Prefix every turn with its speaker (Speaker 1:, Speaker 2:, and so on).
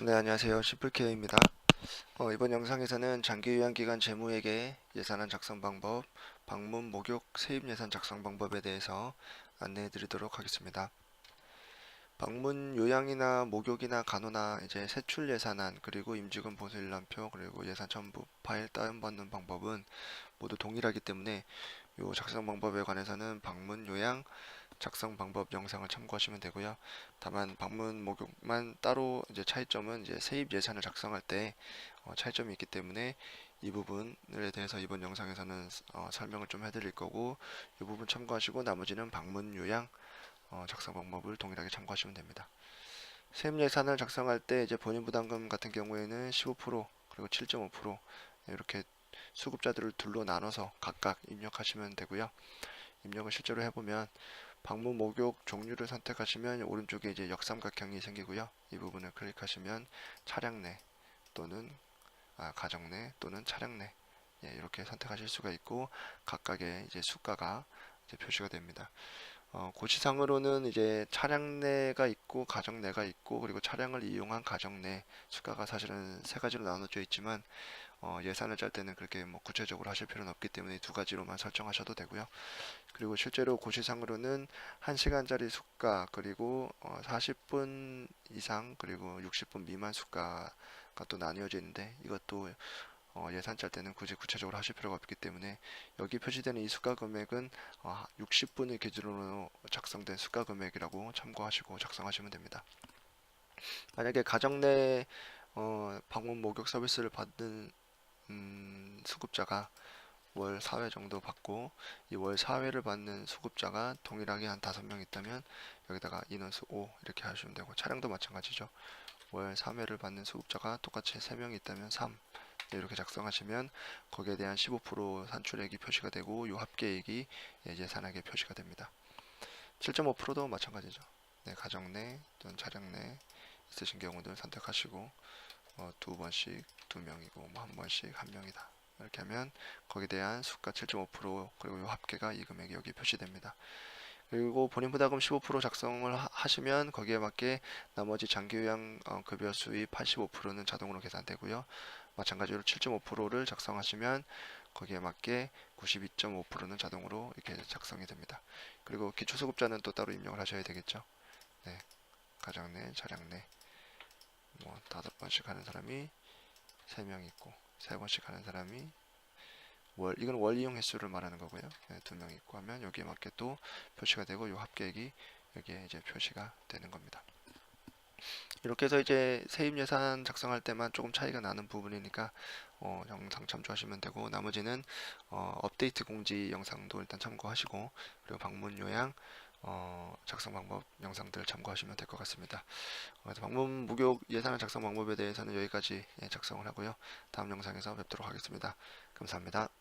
Speaker 1: 네, 안녕하세요. 시플케어입니다. 어, 이번 영상에서는 장기 요양기간 재무에게 예산안 작성 방법, 방문 목욕 세입 예산 작성 방법에 대해서 안내해 드리도록 하겠습니다. 방문 요양이나 목욕이나 간호나 이제 세출 예산안 그리고 임직원 보수 일람표 그리고 예산 첨부 파일 다운받는 방법은 모두 동일하기 때문에 요 작성 방법에 관해서는 방문 요양 작성 방법 영상을 참고하시면 되고요. 다만 방문 목욕만 따로 이제 차이점은 이제 세입 예산을 작성할 때 어, 차이점이 있기 때문에 이 부분에 대해서 이번 영상에서는 어, 설명을 좀 해드릴 거고 이 부분 참고하시고 나머지는 방문 요양 어, 작성 방법을 동일하게 참고하시면 됩니다. 세입 예산을 작성할 때 이제 본인 부담금 같은 경우에는 15% 그리고 7.5% 이렇게 수급자들을 둘로 나눠서 각각 입력하시면 되고요. 입력을 실제로 해보면 방문 목욕 종류를 선택하시면 오른쪽에 이제 역삼각형이 생기고요. 이 부분을 클릭하시면 차량 내 또는 아, 가정 내 또는 차량 내 예, 이렇게 선택하실 수가 있고 각각의 이제 수가가 이제 표시가 됩니다. 어, 고시상으로는 이제 차량 내가 있고 가정 내가 있고 그리고 차량을 이용한 가정 내 수가가 사실은 세 가지로 나눠져 있지만 어, 예산을 짤 때는 그렇게 뭐 구체적으로 하실 필요는 없기 때문에 이두 가지로만 설정하셔도 되고요. 그리고 실제로 고시상으로는 1시간짜리 수가 그리고 어, 40분 이상 그리고 60분 미만 수가가 또 나뉘어져 있는데 이것도 어, 예산 짤 때는 굳이 구체적으로 하실 필요가 없기 때문에 여기 표시되는 이 수가 금액은 어, 60분을 기준으로 작성된 수가 금액이라고 참고하시고 작성하시면 됩니다. 만약에 가정 내 어, 방문 목욕 서비스를 받는 음, 수급자가 월 4회 정도 받고 이 월 4회를 받는 수급자가 동일하게 한 5명 있다면 여기다가 인원수 5 이렇게 하시면 되고 차량도 마찬가지죠. 월 3회를 받는 수급자가 똑같이 3명 있다면 3 네, 이렇게 작성하시면 거기에 대한 15% 산출액이 표시가 되고 이 합계액이 예, 예산액에 표시가 됩니다. 7.5%도 마찬가지죠. 네, 가정 내 또는 차량 내 있으신 경우들 선택하시고 어, 두 번씩 두 명이고 뭐 한 번씩 한 명이다. 이렇게 하면 거기에 대한 수가 7.5% 그리고 이 합계가 이 금액이 여기 표시됩니다. 그리고 본인 부담금 15% 작성을 하- 하시면 거기에 맞게 나머지 장기요양 어, 급여 수입 85%는 자동으로 계산되고요. 마찬가지로 7.5%를 작성하시면 거기에 맞게 92.5%는 자동으로 이렇게 작성이 됩니다. 그리고 기초수급자는 또 따로 입력을 하셔야 되겠죠. 네, 가정 내, 차량 내, 뭐 다섯 번씩 하는 사람이 세 명 있고 세 번씩 하는 사람이 월 이건 월 이용 횟수를 말하는 거고요. 네, 두명 있고 하면 여기에 맞게 또 표시가 되고 이 합계액이 여기에 이제 표시가 되는 겁니다. 이렇게 해서 이제 세입 예산 작성할 때만 조금 차이가 나는 부분이니까 어, 영상 참조하시면 되고 나머지는 어, 업데이트 공지 영상도 일단 참고하시고 그리고 방문 요양 어, 작성 방법 영상들 참고하시면 될 것 같습니다. 어, 그래서 방문 무교 예산안 작성 방법에 대해서는 여기까지 예, 작성을 하고요. 다음 영상에서 뵙도록 하겠습니다. 감사합니다.